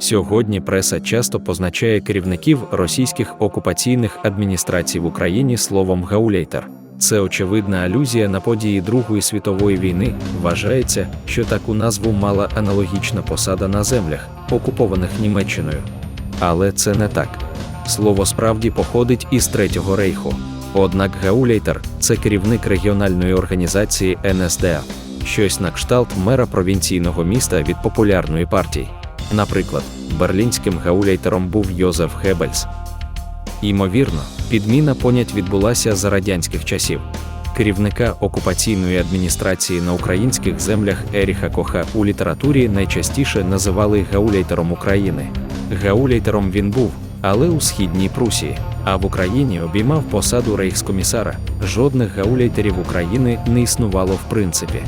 Сьогодні преса часто позначає керівників російських окупаційних адміністрацій в Україні словом гауляйтер. Це очевидна алюзія на події Другої світової війни. Вважається, що таку назву мала аналогічна посада на землях, окупованих Німеччиною. Але це не так. Слово справді походить із Третього рейху. Однак гауляйтер це керівник регіональної організації НСДАП, щось на кшталт мера провінційного міста від популярної партії. Наприклад, берлінським гауляйтером був Йозеф Геббельс. Ймовірно, підміна понять відбулася за радянських часів. Керівника окупаційної адміністрації на українських землях Еріха Коха у літературі найчастіше називали гауляйтером України. Гауляйтером він був, але у східній Прусії, а в Україні обіймав посаду рейхскомісара. Жодних гауляйтерів України не існувало в принципі.